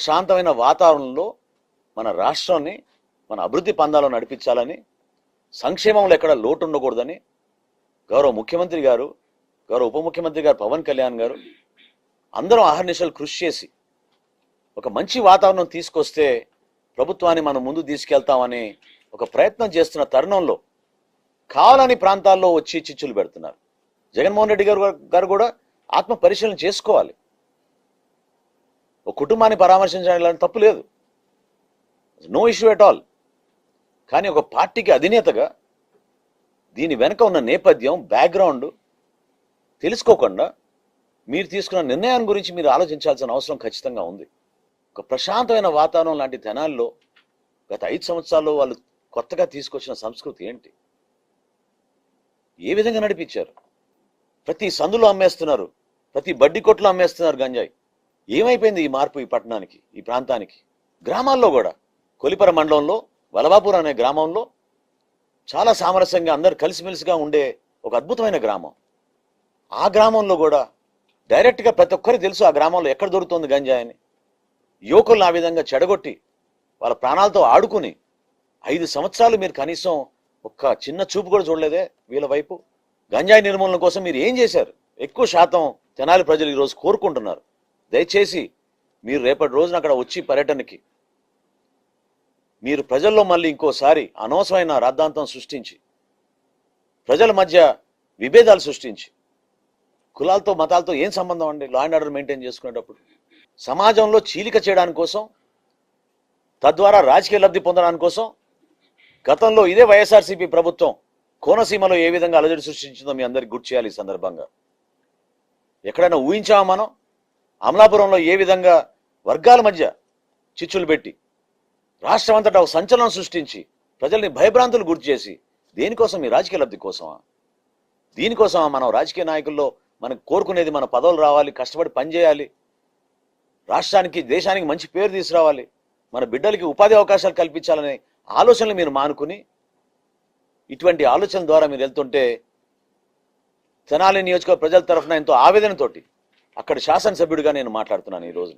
ప్రశాంతమైన వాతావరణంలో మన రాష్ట్రాన్ని మన అభివృద్ధి పందాలో నడిపించాలని సంక్షేమంలో ఎక్కడ లోటు ఉండకూడదని గౌరవ ముఖ్యమంత్రి గారు గౌరవ ఉప ముఖ్యమంత్రి గారు పవన్ కళ్యాణ్ గారు అందరం ఆహర్నిశలు కృషి చేసి ఒక మంచి వాతావరణం తీసుకొస్తే ప్రభుత్వాన్ని మనం ముందు తీసుకెళ్తామని ఒక ప్రయత్నం చేస్తున్న తరుణంలో కావాలని ప్రాంతాల్లో వచ్చి చిచ్చులు పెడుతున్నారు. జగన్మోహన్ రెడ్డి గారు గారు కూడా ఆత్మ పరిశీలన చేసుకోవాలి. ఒక కుటుంబాన్ని పరామర్శించడం తప్పు లేదు. నో ఇష్యూ ఎట్ ఆల్ కానీ ఒక పార్టీకి అధినేతగా దీని వెనక ఉన్న నేపథ్యం బ్యాక్గ్రౌండ్ తెలుసుకోకుండా మీరు తీసుకున్న నిర్ణయాన్ని గురించి మీరు ఆలోచించాల్సిన అవసరం ఖచ్చితంగా ఉంది. ఒక ప్రశాంతమైన వాతావరణం లాంటి తెనాల్లో గత ఐదు సంవత్సరాల్లో వాళ్ళు కొత్తగా తీసుకొచ్చిన సంస్కృతి ఏంటి? ఏ విధంగా నడిపించారు? ప్రతి సందులో అమ్మేస్తున్నారు ప్రతి బడ్డీ కొట్లో అమ్మేస్తున్నారు గంజాయి. ఏమైపోయింది ఈ మార్పు ఈ పట్టణానికి ఈ ప్రాంతానికి? గ్రామాల్లో కూడా. కొలిపర మండలంలో వలవాపూర్ అనే గ్రామంలో చాలా సామరస్యంగా అందరు కలిసిమెలిసిగా ఉండే ఒక అద్భుతమైన గ్రామం. ఆ గ్రామంలో కూడా డైరెక్ట్గా ప్రతి ఒక్కరికి తెలుసు ఆ గ్రామంలో ఎక్కడ దొరుకుతుంది గంజాయి అని యువకులను ఆ విధంగా చెడగొట్టి వాళ్ళ ప్రాణాలతో ఆడుకుని ఐదు సంవత్సరాలు మీరు కనీసం ఒక్క చిన్న చూపు కూడా చూడలేదే వీళ్ళ వైపు? గంజాయి నిర్మూలన కోసం మీరు ఏం చేశారు? ఎక్కువ శాతం తెనాలి ప్రజలు ఈరోజు కోరుకుంటున్నారు. దయచేసి మీరు రేపటి రోజున అక్కడ వచ్చి పర్యటనకి మీరు ప్రజల్లో మళ్ళీ ఇంకోసారి అనవసరమైన రాద్ధాంతం సృష్టించి ప్రజల మధ్య విభేదాలు సృష్టించి కులాలతో మతాలతో ఏం సంబంధం అండి? లా అండ్ ఆర్డర్ మెయింటైన్ చేసుకునేటప్పుడు సమాజంలో చీలిక చేయడానికి కోసం తద్వారా రాజకీయ లబ్ధి పొందడానికి కోసం గతంలో ఇదే వైఎస్ఆర్సీపీ ప్రభుత్వం కోనసీమలో ఏ విధంగా అలజడి సృష్టించిందో మీ అందరికి గుర్తు చేయాలి ఈ సందర్భంగా. ఎక్కడైనా ఊహించామా మనం? అమలాపురంలో ఏ విధంగా వర్గాల మధ్య చిచ్చులు పెట్టి రాష్ట్రం అంతటా ఒక సంచలనం సృష్టించి ప్రజల్ని భయభ్రాంతులు గుర్తు చేసి దేనికోసం ఈ రాజకీయ లబ్ధి కోసమా? దీనికోసమా మనం రాజకీయ నాయకుల్లో మనకు కోరుకునేది మన పదవులు రావాలి కష్టపడి పనిచేయాలి రాష్ట్రానికి దేశానికి మంచి పేరు తీసుకురావాలి మన బిడ్డలకి ఉపాధి అవకాశాలు కల్పించాలనే ఆలోచనలు మీరు మానుకుని ఇటువంటి ఆలోచన ద్వారా మీరు వెళ్తుంటే తెనాలి నియోజకవర్గ ప్రజల తరఫున ఎంతో ఆవేదనతోటి అక్కడ శాసనసభ్యుడిగా నేను మాట్లాడుతున్నాను ఈ రోజు